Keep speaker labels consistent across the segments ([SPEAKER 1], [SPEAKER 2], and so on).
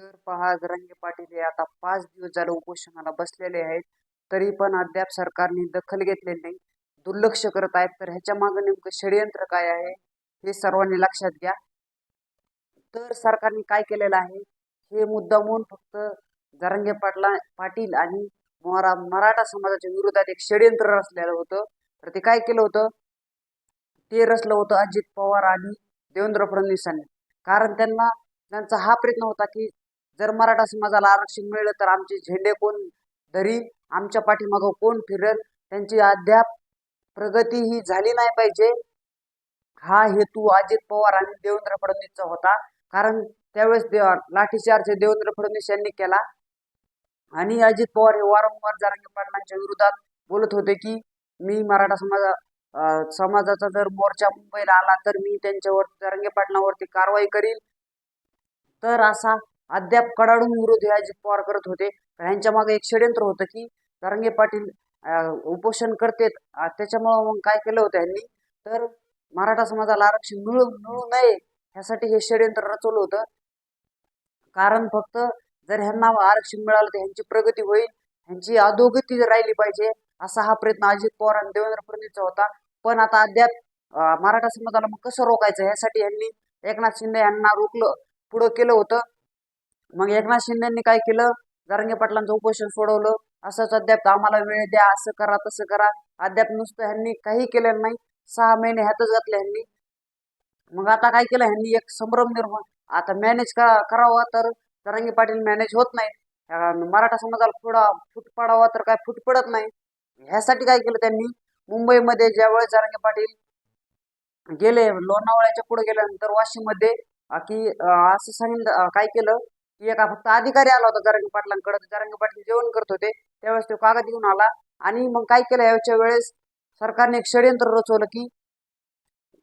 [SPEAKER 1] तर पहा जरांगे पाटील हे आता पाच दिवस झाले उपोषणाला बसलेले आहेत. तरी पण अद्याप सरकारने दखल घेतलेली नाही. दुर्लक्ष करत आहेत. तर ह्याच्या मागे नेमकं षडयंत्र काय आहे हे सर्वांनी लक्षात घ्या. तर सरकारने काय केलेलं आहे हे मुद्दामून फक्त जरांगे पाटला पाटील आणि मराठा समाजाच्या विरोधात एक षडयंत्र रचलेलं होतं. तर ते काय केलं होतं? ते रचलं होतं अजित पवार आणि देवेंद्र फडणवीसांनी. कारण त्यांना त्यांचा हा प्रयत्न होता की जर मराठा समाजाला आरक्षण मिळलं तर आमचे झेंडे कोण धरील आमच्या पाठीमागं कोण फिरल? त्यांची अद्याप प्रगती ही झाली नाही पाहिजे. हा हेतू अजित पवार आणि देवेंद्र फडणवीसचा होता. कारण त्यावेळेस दे लाठीचार्ज देवेंद्र फडणवीस यांनी केला. आणि अजित पवार हे वारंवार जरांगे पाटलांच्या विरोधात बोलत होते की मी मराठा समाजा समाजाचा जर मोर्चा मुंबईला आला तर मी त्यांच्यावर जरांगे पाटलांवरती कारवाई करील तर असा अद्याप कडाडून विरोध अजित पवार करत होते. तर ह्यांच्या मागे एक षडयंत्र होतं की तरंगे पाटील उपोषण करतेत. त्याच्यामुळं मग काय केलं होतं यांनी? तर मराठा समाजाला आरक्षण मिळू मिळू नये ह्यासाठी हे षडयंत्र रचवलं होतं. कारण फक्त जर ह्यांना आरक्षण मिळालं तर ह्यांची प्रगती होईल ह्यांची अधोगती राहिली पाहिजे असा हा प्रयत्न अजित पवार आणि देवेंद्र फडणवीसचा होता. पण आता अद्याप मराठा समाजाला मग कसं रोखायचं? ह्यासाठी यांनी एकनाथ शिंदे यांना रोखलं पुढं केलं होतं. मग एकनाथ शिंदेनी काय केलं? जरांगे पाटलांचं उपोषण सोडवलं. असंच अद्याप आम्हाला वेळ द्या असं करा तसं करा. अद्याप नुसतं ह्यांनी काही केलं नाही. सहा महिने ह्यातच घातले ह्यांनी. मग आता काय केलं? ह्यांनी एक संभ्रम निर्माण आता मॅनेज करा करावा तर जरांगे पाटील मॅनेज होत नाही मराठा समाजाला थोडा फुट पडावा तर काय फुट पडत नाही. ह्यासाठी काय केलं त्यांनी? मुंबईमध्ये ज्यावेळेस जरांगे पाटील गेले लोणावळ्याच्या पुढे गेल्यानंतर वाशिममध्ये की असं सांगितलं काय केलं? की एका फक्त अधिकारी आला होता जरांगे पाटलांकडे. पाटील जेवण करत होते. त्यावेळेस तो कागद घेऊन आला. आणि मग काय केलं? याच्या वेळेस सरकारने एक षडयंत्र रचवलं की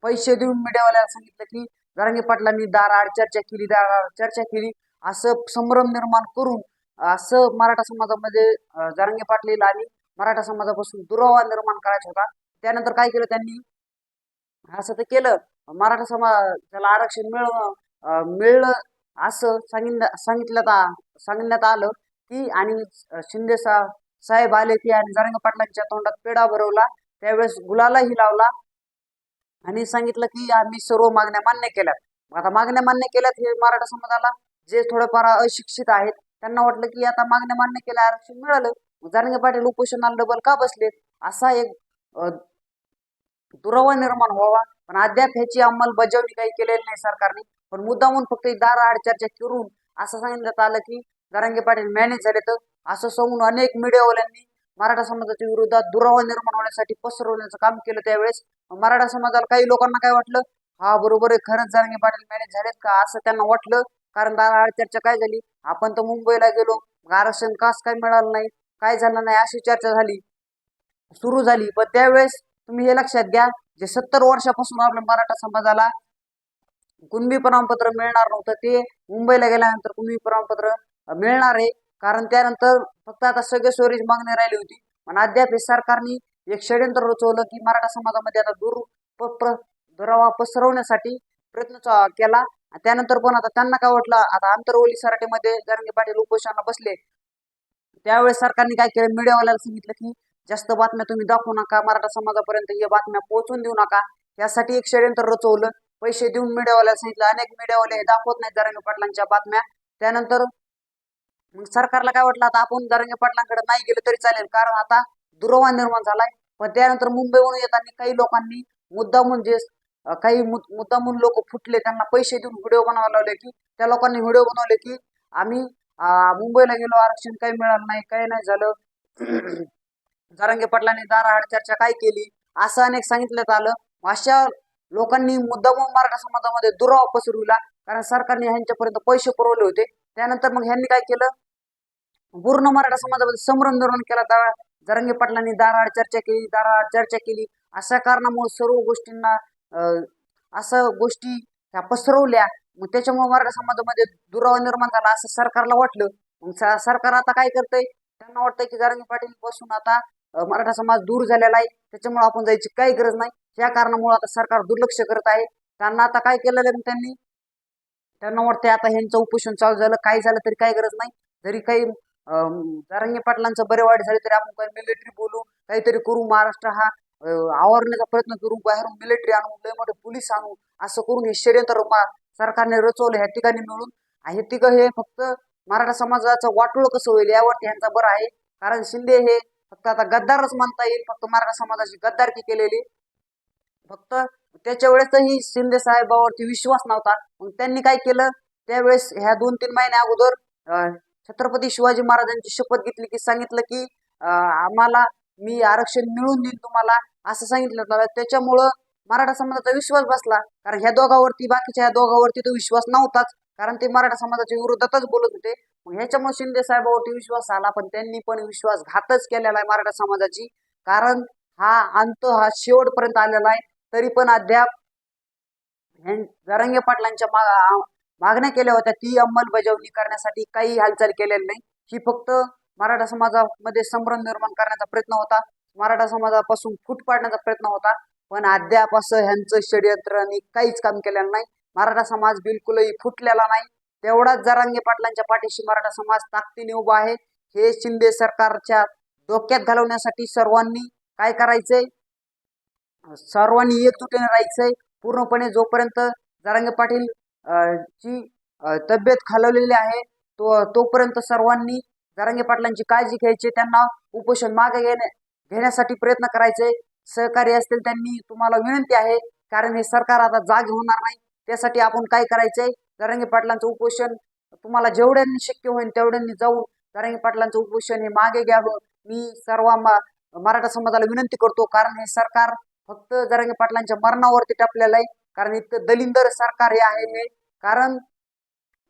[SPEAKER 1] पैसे देऊन मीडियावाल्याला सांगितलं की जरांगे पाटलांनी दाराआड चर्चा केली दाराआड चर्चा केली. असं संभ्रम निर्माण करून असं मराठा समाजामध्ये अं, पाटील आणि मराठा समाजापासून दुरावा निर्माण करायचा होता. त्यानंतर काय केलं त्यांनी? असं तर केलं. मराठा समाजाला आरक्षण मिळ मिळलं असं सांगितलं सांगितलं सांगण्यात आलं की आणि शिंदे सा साहेब आले की आणि जरंग पाटलांच्या तोंडात पेढा भरवला. त्यावेळेस गुलालाही लावला आणि सांगितलं की आम्ही सर्व मागण्या मान्य केल्यात आता मागण्या मान्य केल्यात हे मराठा समाजाला जे थोडेफार अशिक्षित आहेत त्यांना वाटलं की आता मागण्या मान्य केल्या आरक्षण मिळालं. मग पाटील उपोषणाला डबल का बसले असा एक दुरावा निर्माण व्हावा पण अद्याप ह्याची अंमलबजावणी काही केलेली नाही सरकारने. पण मुद्दामून फक्त दाराआड चर्चा करून असं सांगण्यात आलं की जरांगे पाटील मॅनेज झाले तर असं सांगून अनेक मीडियावाल्यांनी मराठा समाजाच्या विरोधात दुरावा निर्माण होण्यासाठी पसरवण्याचं काम केलं त्यावेळेस. मराठा समाजाला काही लोकांना काय वाटलं? हा बरोबर आहे खरंच जरांगे पाटील मॅनेज झालेत का? असं त्यांना वाटलं. कारण दाराआड चर्चा काय झाली? आपण तर मुंबईला गेलो. आरक्षण कास काय मिळालं नाही? काय झालं नाही? अशी चर्चा झाली. सुरू झाली. पण त्यावेळेस तुम्ही हे लक्षात घ्या. जे सत्तर वर्षापासून आपल्या मराठा समाजाला कुणबी प्रमाणपत्र मिळणार नव्हतं ते मुंबईला गेल्यानंतर कुणबी प्रमाणपत्र मिळणार आहे. कारण त्यानंतर फक्त आता सगळे स्वरेज मागणी राहिली होती. पण अद्याप हे सरकारने एक षडयंत्र रचवलं की मराठा समाजामध्ये आता दूर दुरावा पसरवण्यासाठी प्रयत्न चा- केला. आणि त्यानंतर पण आता त्यांना काय वाटलं आता आंतरवली सराटीमध्ये जरंगे पाटील उपोषणाला बसले. त्यावेळेस सरकारने काय केलं? मीडियावाल्याला सांगितलं की जास्त बातम्या तुम्ही दाखवू नका. मराठा समाजापर्यंत या बातम्या पोहोचून देऊ नका. यासाठी एक षडयंत्र रचवलं. पैसे देऊन मीडियावाल्याला सांगितलं अनेक मीडियावाले हे दाखवत नाहीत दरंगे पाटलांच्या बातम्या. त्यानंतर मग सरकारला काय वाटलं? आता आपण दरंगे पाटलांकडे नाही गेलं तरी चालेल. कारण आता दुरावा निर्माण झालाय. पण त्यानंतर मुंबईवरून येताना काही लोकांनी मुद्दा म्हणजे काही मुद्दा म्हणून लोक फुटले. त्यांना पैसे देऊन व्हिडिओ बनवायला लावले की त्या लोकांनी व्हिडिओ बनवले की आम्ही मुंबईला गेलो. आरक्षण काही मिळालं नाही काही नाही झालं. जरांगे पाटलांनी दाराआड चर्चा काय केली? असं अनेक सांगितलं आलं अशा लोकांनी मुद्दामून मराठा समाजामध्ये दुराव पसरविला. कारण सरकारने ह्यांच्यापर्यंत पैसे पुरवले होते. त्यानंतर मग ह्यांनी काय केलं? पूर्ण मराठा समाजामध्ये संभ्रम निर्माण केला. दारा जरंगे पाटलांनी दाराआड चर्चा केली दाराआड चर्चा केली. अशा कारणामुळे सर्व गोष्टींना असं गोष्टी ह्या पसरवल्या. मग त्याच्यामुळे मराठा समाजामध्ये दुरावा निर्माण झाला असं सरकारला वाटलं. मग सरकार आता काय करतंय? त्यांना वाटतंय की जरंगे पाटील पासून आता मराठा समाज दूर झालेला आहे. त्याच्यामुळे आपण जायची काही गरज नाही. या कारणामुळे आता सरकार दुर्लक्ष करत आहे. त्यांना आता काय केलेलं आहे त्यांनी? त्यांना वाटते आता ह्यांचं उपोषण चालू झालं. काय झालं तरी काही गरज नाही. जरी काही जारंगी पाटलांचं बरे वाईट झाले तरी आपण काही मिलिटरी बोलू काहीतरी करू. महाराष्ट्र हा आवरण्याचा प्रयत्न करू बाहेरून मिलिटरी आणू लय मोठे पोलीस आणू असं करून हे षडयंत्र सरकारने रचवलं ह्या ठिकाणी मिळून. हे तिघं हे फक्त मराठा समाजाचं वाटोळ कसं होईल यावरती ह्यांचा बरं आहे. कारण शिंदे हे फक्त आता गद्दारच म्हणता येईल फक्त मराठा समाजाची गद्दारकी केलेली. फक्त त्याच्या वेळेसही शिंदे साहेबावरती विश्वास नव्हता. मग त्यांनी काय केलं? त्यावेळेस ह्या दोन तीन महिन्या अगोदर छत्रपती शिवाजी महाराजांची शपथ घेतली की सांगितलं की आम्हाला मी आरक्षण मिळून देईन तुम्हाला असं सांगितलं होतं. त्याच्यामुळं मराठा समाजाचा विश्वास बसला. कारण ह्या दोघावरती बाकीच्या ह्या दोघावरती तो विश्वास नव्हताच. कारण ते मराठा समाजाच्या विरोधातच बोलत होते. ह्याच्यामुळे शिंदे साहेबावरती विश्वास आला पण त्यांनी पण विश्वासघातच केलेला आहे मराठा समाजाची. कारण हा अंत हा शेवटपर्यंत आलेला आहे. तरी पण अद्याप ह्यां- पाटलांच्या मागण्या केल्या होत्या. ती अंमलबजावणी करण्यासाठी काही हालचाल केलेली नाही. ही फक्त मराठा समाजामध्ये संभ्रम निर्माण करण्याचा प्रयत्न होता. मराठा समाजापासून फूट पाडण्याचा प्रयत्न होता. पण अद्याप असं ह्यांचं षडयंत्रांनी काहीच काम केलेलं नाही. मराठा समाज बिलकुलही फुटलेला नाही. तेवढाच जरांगे पाटलांच्या पाठीशी मराठा समाज ताकदीने उभा आहे. हे शिंदे सरकारच्या डोक्यात घालवण्यासाठी सर्वांनी काय करायचंय? सर्वांनी एकजुटीने राहायचंय. पूर्णपणे जोपर्यंत जरांगे पाटील ची तब्येत खालवलेली आहे तो तोपर्यंत सर्वांनी जरांगे पाटलांची काळजी घ्यायची. त्यांना उपोषण मागे घेण्या घेण्यासाठी प्रयत्न करायचे. सहकारी असतील त्यांनी तुम्हाला विनंती आहे. कारण हे सरकार आता जागे होणार नाही. त्यासाठी आपण काय करायचंय? जरांगे पाटलांचं उपोषण तुम्हाला जेवढ्यांनी शक्य होईल तेवढ्यांनी जाऊन दरंगी पाटलांचं उपोषण हे मागे घ्यावं. मी सर्व मराठा समाजाला विनंती करतो कारण हे सरकार फक्त दरंगी पाटलांच्या मरणावरती टपलेलं आहे. कारण इतकं दलिंदर सरकार हे आहे हे. कारण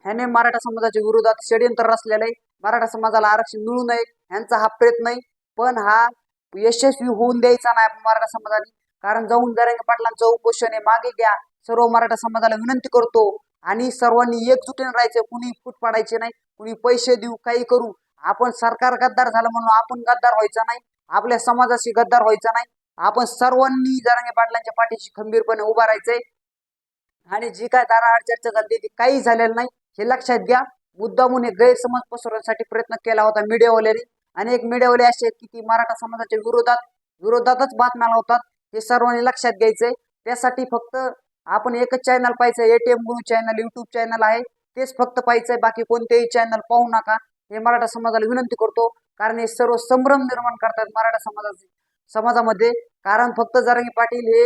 [SPEAKER 1] ह्याने मराठा समाजाच्या विरोधात षडयंत्र रचलेलं आहे. मराठा समाजाला आरक्षण मिळू नये ह्यांचा हा प्रयत्न आहे पण हा यशस्वी होऊन द्यायचा नाही आपण मराठा समाजाने. कारण जाऊन जरांगे पाटलांचं उपोषण हे मागे घ्या. सर्व मराठा समाजाला विनंती करतो. आणि सर्वांनी एकजुटीने राहायचं कुणी फूट पाडायचे नाही कुणी पैसे देऊ काही करू. आपण सरकार गद्दार झालं म्हणून आपण गद्दार व्हायचं नाही आपल्या समाजाशी गद्दार व्हायचं नाही. आपण सर्वांनी जरांगे पाटलांच्या पाठीशी खंबीरपणे उभा राहायचंय. आणि जी काय दाराआड चर्चा झाली ती काही झालेलं नाही हे लक्षात घ्या. मुद्दामून हे गैरसमज पसरवण्यासाठी प्रयत्न केला होता मीडियावाल्याने. आणि एक मीडियावाले असे आहेत की ती मराठा समाजाच्या विरोधात विरोधातच बातम्या लावतात हे सर्वांनी लक्षात घ्यायचंय. त्यासाठी फक्त आपण एकच चॅनल पाहायचं एटीएम गुरु चॅनल युट्यूब चॅनल आहे. तेच फक्त पाहायचंय बाकी कोणतेही चॅनल पाहू नका. हे मराठा समाजाला विनंती करतो. कारण हे सर्व संभ्रम निर्माण करतात मराठा समाजाचे समाजामध्ये. कारण फक्त जरांगी पाटील हे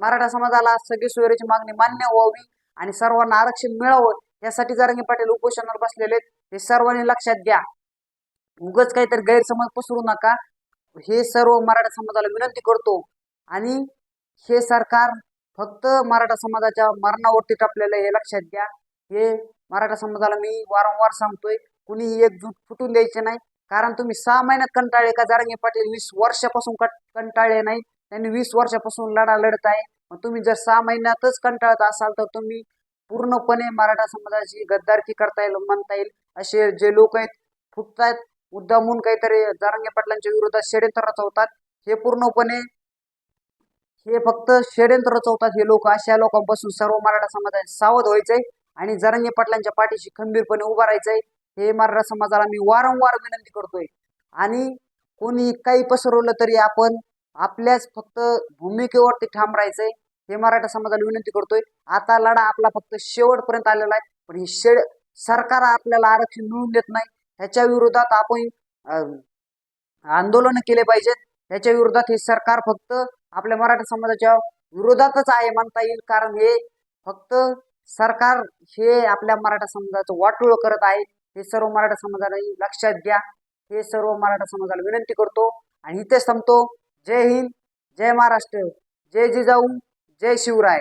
[SPEAKER 1] मराठा समाजाला सगळी सोयरीची मागणी मान्य व्हावी आणि सर्वांना आरक्षण मिळावं यासाठी जरांगी पाटील उपोषणावर बसलेले आहेत. हे सर्वांनी लक्षात घ्या. उगच काहीतरी गैरसमज पसरू नका. हे सर्व मराठा समाजाला विनंती करतो. आणि हे सरकार फक्त मराठा समाजाच्या मरणावरती टपलेलं हे लक्षात घ्या. हे मराठा समाजाला मी वारंवार सांगतोय कुणीही एकजूट फुटून द्यायचे नाही. कारण तुम्ही सहा महिन्यात कंटाळले का? जारंगे पाटील वीस वर्षापासून कंटाळले नाही. त्यांनी वीस वर्षापासून लढा लढत आहे. मग तुम्ही जर सहा महिन्यातच कंटाळत असाल तर तुम्ही पूर्णपणे मराठा समाजाची गद्दारकी करता येईल म्हणता येईल. असे जे लोक आहेत फुटतायत. मुद्दामून काहीतरी जारंगे पाटलांच्या विरोधात षडयंत्र रचवतात. हे पूर्णपणे हे फक्त षडयंत्र रचवतात हे लोक. अशा लोकांपासून सर्व मराठा समाजाने सावध व्हायचंय आणि जरंगे पाटलांच्या पाठीशी खंबीरपणे उभा राहायचंय. हे मराठा समाजाला मी वारंवार विनंती करतोय. आणि कोणी काही पसरवलं तरी आपण आपल्याच फक्त भूमिकेवरती ठाम राहायचंय. हे मराठा समाजाला विनंती करतोय. आता लढा आपला फक्त शेवटपर्यंत आलेला आहे. पण हे शेड सरकार आपल्याला आरक्षण मिळवून देत नाही. ह्याच्या विरोधात आपण आंदोलन केले पाहिजेत. ह्याच्या विरोधात हे सरकार फक्त आपल्या मराठा समाजाच्या विरोधातच आहे म्हणता येईल. कारण हे फक्त सरकार हे आपल्या मराठा समाजाचं वाटोळ करत आहे. हे सर्व मराठा समाजाला लक्षात घ्या. हे सर्व मराठा समाजाला विनंती करतो. आणि इथेच थांबतो. जय हिंद जय महाराष्ट्र जय जिजाऊ जय शिवराय.